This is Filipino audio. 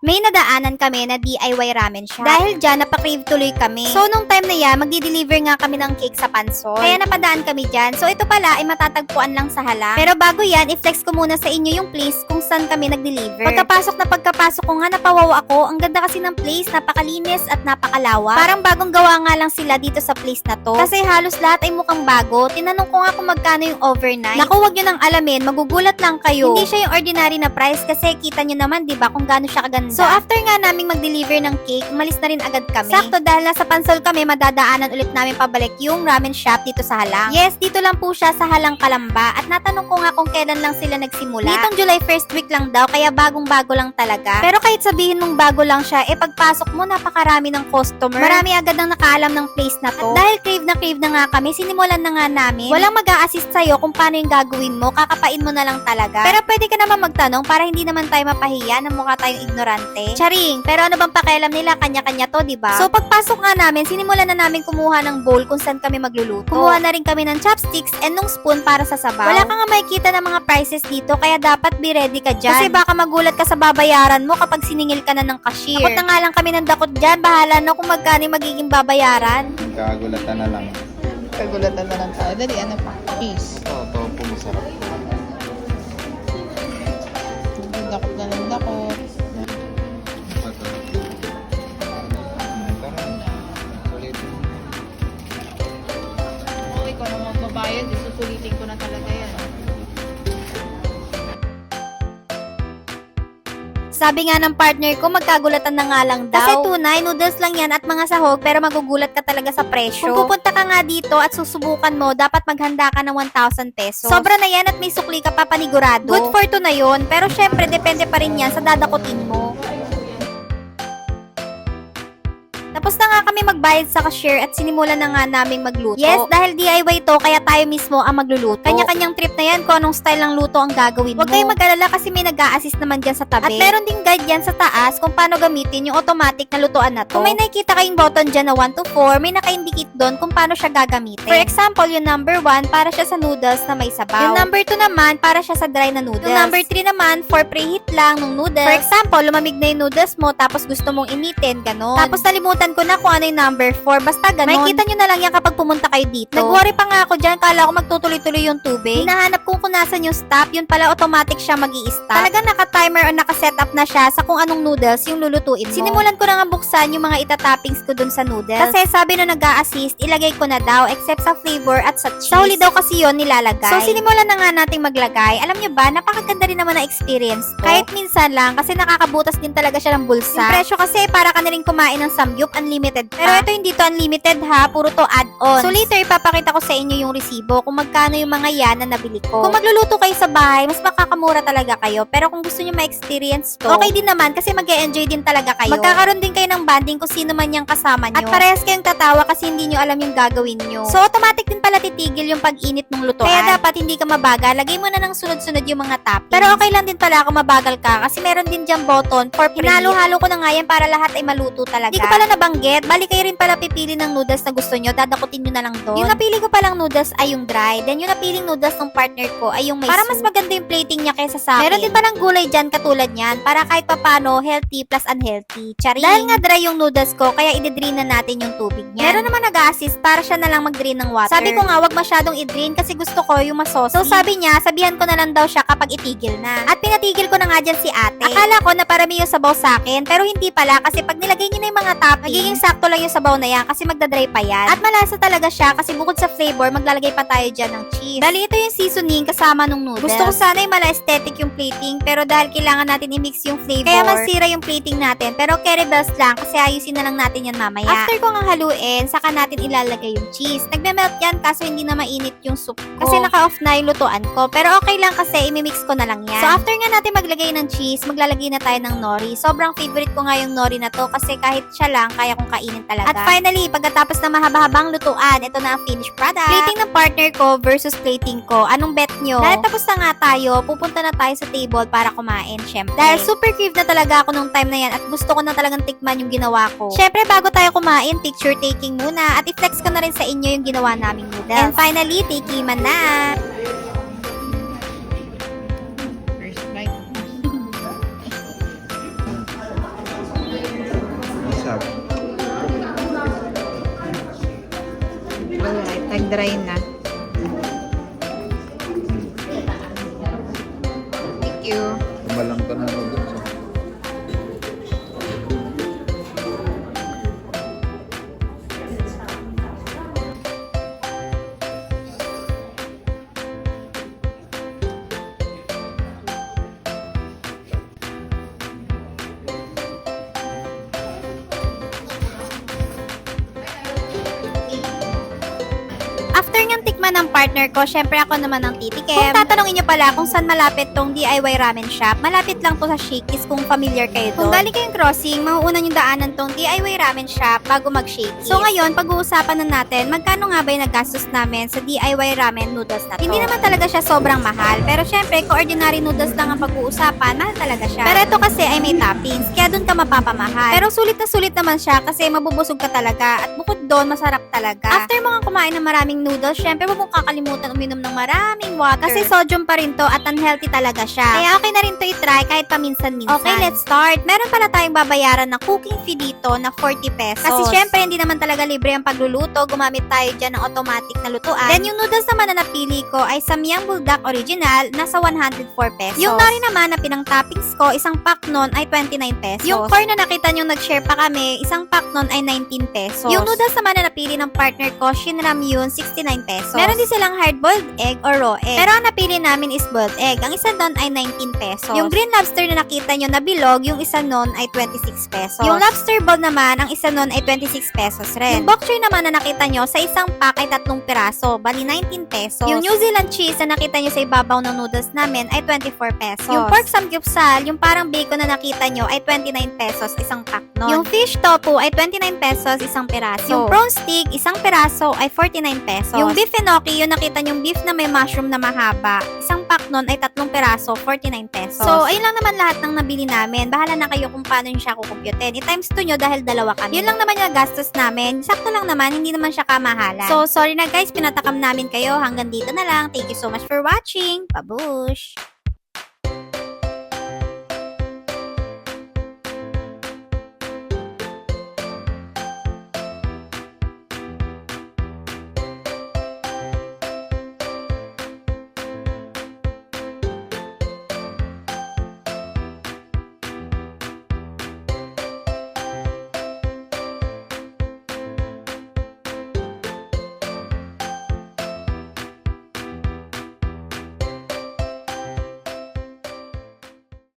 may nadaanan kami na DIY ramen shop. Dahil dyan, napakrave tuloy kami. So, nung time na yan, magdi-deliver nga kami ng cake sa pansol. Kaya napadaan kami dyan. So, ito pala ay matatagpuan lang sa halang. Pero bago yan, i-flex ko muna sa inyo yung place kung saan kami nag-deliver. Pagkapasok na pagkapasok ko nga, napawaw ako. Ang ganda kasi ng place, napakalinis at napakalawa. Parang bagong gawa nga lang sila dito sa place na to. Kasi halos lahat ay mukhang bago. Tinanong ko nga kung magkano yung overnight. Naku, wag nyo nang alamin, magugulat lang kayo. Hindi siya yung ordinary na price kasi kita nyo naman, di ba, kung gaano siya kaganda. So, after nga naming mag-deliver ng cake, umalis na rin agad kami. Sakto, dahil nasa pansol kami, madadaanan ulit namin pabalik yung ramen shop dito sa Halang. Yes, dito lang po siya sa Halang Kalamba. At natanong ko nga kung kailan lang sila nagsimula. Nitong July 1st week lang daw, kaya bagong-bago lang talaga. Pero kahit sabihin mong bago lang siya, eh pagpasok mo, napakarami ng customer. Marami agad ang nakaalam ng place na to. At dahil crave na crave na nga kami, sinimulan na nga namin. Walang mag assist sa'yo kung paano yung gagawin mo, kakapain mo na lang talaga. Pero pwede ka naman magtanong para hindi naman tayo mapahiya na mukha tayong ignorante. Charing, pero ano bang pakialam nila, kanya-kanya to, di ba? So pagpasok nga namin, sinimulan na namin kumuha ng bowl kung saan kami magluluto. Kumuha na rin kami ng chopsticks and nung spoon para sa sabaw. Wala ka nga makikita ng mga prices dito, kaya dapat be ready ka dyan. Kasi baka magulat ka sa babayaran mo kapag siningil ka na ng cashier. Takot na nga lang kami ng dakot dyan, bahala na kung magkano magiging babayaran. Kagulatan na lang. Kagulatan na lang tayo. Dali, ano pa? Cheese. Ito, ito po masarap. Sabi nga ng partner ko, magkagulatan na nga lang daw. Kasi tunay, noodles lang yan at mga sahog, pero magugulat ka talaga sa presyo. Kung pupunta ka nga dito at susubukan mo, dapat maghanda ka ng 1,000 pesos. Sobra na yan at may sukli ka pa panigurado. Good for two na yun, pero syempre, depende pa rin yan sa dadakutin mo. Tapos na nga kami magbayad sa cashier at sinimulan na nga naming magluto. Yes, dahil DIY to, kaya tayo mismo ang magluluto. Kanya-kanyang trip na yan kung anong style ng luto ang gagawin mo. Huwag kayong mag-alala kasi may nag assist naman dyan sa tabi. At meron ding guide dyan sa taas kung paano gamitin yung automatic na lutuan na to. Kung may nakikita kayong button dyan na 1 to 4, may naka-indicate doon kung paano siya gagamitin. For example, yung number 1 para siya sa noodles na may sabaw. Yung number 2 naman para siya sa dry na noodles. Yung number 3 naman for preheat lang ng noodles. For example, lumamig na yung noodles mo tapos gusto mong initin, ganon. Tapos nalimutan ko na kung ano yung number 4. Basta ganon. Makikita nyo na lang yan kapag pumunta kayo dito. Nag-worry pa nga ako dyan. Kala ko magtutuloy-tuloy yung tubig. Hinahanap ko kung nasan yung stop. Yun pala automatic siya mag stop Talagang naka-timer o naka-setup na siya sa kung anong noodles yung lulutuin mo. Sinimulan ko na nga buksan yung mga itatoppings ko dun sa noodles. Kasi sabi nung nag assist ilagay ko na daw except sa flavor at sa cheese. Sa huli daw kasi yun nilalagay. So sinimulan na nga nating maglagay. Alam nyo ba, napakaganda rin naman na experience to. Kahit minsan lang kasi nakakabutas din talaga siya ng bulsa. Yung presyo kasi para ka na rin kumain ng samgyup unlimited pa. Pero ito hindi to unlimited ha, puro to add-ons. So later ipapakita ko sa inyo yung resibo kung magkano yung mga yan na nabili ko. Kung magluluto kayo sa bahay, mas makakamura talaga kayo. Pero kung gusto nyo ma-experience to, okay din naman kasi mag enjoy din talaga kayo. Magkakaroon din kayo ng banding kung sino man yung kasama nyo. At parehas kayong tatawa kasi hindi nyo alam yung gagawin nyo. So automatic din pala titigil yung pag-init ng lutuan. Kaya dapat hindi ka mabagal. Lagay mo na ng sunod-sunod yung mga toppings. Pero okay lang din pala kung mabagal ka kasi meron din dyan button for Hinalo-halo ko na nga yan para lahat ay maluto talaga. Hindi ko pala nabanggit. Bali kayo rin pala pipili ng noodles na gusto nyo. Dadakutin nyo na lang doon. Yung napili ko palang noodles ay yung dry. Then yung napiling noodles ng partner ko ay yung may Para mas maganda yung plating niya kaysa sa akin. Meron din palang gulay dyan katulad niyan para kahit papano healthy plus unhealthy. Charing. Dahil nga dry yung noodles ko kaya i-drain na natin yung tubig niya. Meron naman nag-assist para siya na lang mag-drain ng water. Sabi ko nga wag masyadong i-drain kasi gusto ko yung masosi. So sabi niya, sabihan ko na lang daw siya kapag itigil na. At pinatigil ko na nga dyan si ate. Akala ko na parami yung sabaw sa akin pero hindi pala kasi pag nilagay niyo na yung mga toppings, magiging sakto lang yung sabaw na yan kasi magdadry pa yan. At malasa talaga siya kasi bukod sa flavor, maglalagay pa tayo dyan ng cheese. Dali ito yung seasoning kasama nung noodles. Gusto ko sana yung mala aesthetic yung plating pero dahil kailangan natin i-mix yung flavor, kaya masira yung plating natin. Pero carry bells lang kasi ayusin na lang natin yan mamaya. After ko nga haluin, saka natin ilalagay yung cheese. Nagme-melt yan kaso hindi na mainit yung soup ko. Kasi naka-off na yung lutuan ko. Pero okay lang kasi imimix ko na lang yan. So after nga natin maglagay ng cheese, maglalagay na tayo ng nori. Sobrang favorite ko nga yung nori na to kasi kahit siya lang, kaya kong kainin talaga. At finally, pagkatapos na mahaba-habang lutuan, ito na ang finished product. Plating ng partner ko versus plating ko. Anong bet nyo? Dahil tapos na nga tayo, pupunta na tayo sa table para kumain, syempre. Dahil super crave na talaga ako nung time na yan at gusto ko na talagang tikman yung ginawa ko. Syempre, bago tayo kumain, picture taking muna at i-flex ko na rin sa inyo yung ginawa naming noodles. And finally, tikiman na! First bite. Nag-dry na. Niyang tikman ng partner ko, syempre ako naman ang titikim. Kung tatanungin niyo pala kung saan malapit tong DIY ramen shop, malapit lang po sa Shakey's kung familiar kayo doon. Kung galing kayong crossing, mauuna yung daanan tong DIY ramen shop bago mag Shakey's. So ngayon, pag-uusapan na natin, magkano nga ba yung nagastos namin sa DIY ramen noodles na to? Hindi naman talaga siya sobrang mahal, pero syempre, kung ordinary noodles lang ang pag-uusapan, mahal talaga siya. Pero ito kasi ay may toppings, kaya doon ka mapapamahal. Pero sulit na sulit naman siya kasi mabubusog ka talaga at bukod doon, masarap talaga. After mga kumain ng maraming noodles, syempre mong kakalimutan uminom ng maraming water. Kasi sodium pa rin to at unhealthy talaga siya. Kaya okay na rin to i-try kahit paminsan-minsan. Okay, let's start. Meron pala tayong babayaran na cooking fee dito na 40 pesos. Kasi syempre, hindi naman talaga libre ang pagluluto. Gumamit tayo dyan ng automatic na lutuan. Then yung noodles naman na napili ko ay Samyang Buldak Original, nasa 104 pesos. Yung nari naman na pinang toppings ko, isang pack nun ay 29 pesos. Yung corn na nakita nyo nag-share pa kami, isang pack nun ay 19 pesos. Yung noodles naman na napili ng partner ko, Shinram yun, 69 pesos. Meron din silang hard-boiled egg or raw egg. Pero ang napili namin is boiled egg. Ang isa doon ay 19 pesos. Yung green lobster na nakita nyo na bilog, yung isa nun ay 26 pesos. Yung lobster ball naman, ang isa nun ay 26 pesos rin. Yung bok choy naman na nakita nyo, sa isang pack ay tatlong piraso, bali 19 pesos. Yung New Zealand cheese na nakita nyo sa ibabaw ng noodles namin ay 24 pesos. Yung pork samgyupsal, yung parang bacon na nakita nyo ay 29 pesos isang pack nun. Yung fish tofu ay 29 pesos isang piraso. Yung prawn stick, isang piraso ay 49 pesos. Yung beef yung nakita nyo beef na may mushroom na mahaba, isang pack nun ay tatlong piraso, 49 pesos. So, ayun lang naman lahat ng nabili namin. Bahala na kayo kung paano siya kukumputin. I-times 2 nyo dahil dalawa kami. Yun lang naman yung gastos namin. Sakto lang naman, hindi naman siya kamahalan. So, sorry na guys, pinatakam namin kayo. Hanggang dito na lang. Thank you so much for watching. Babush!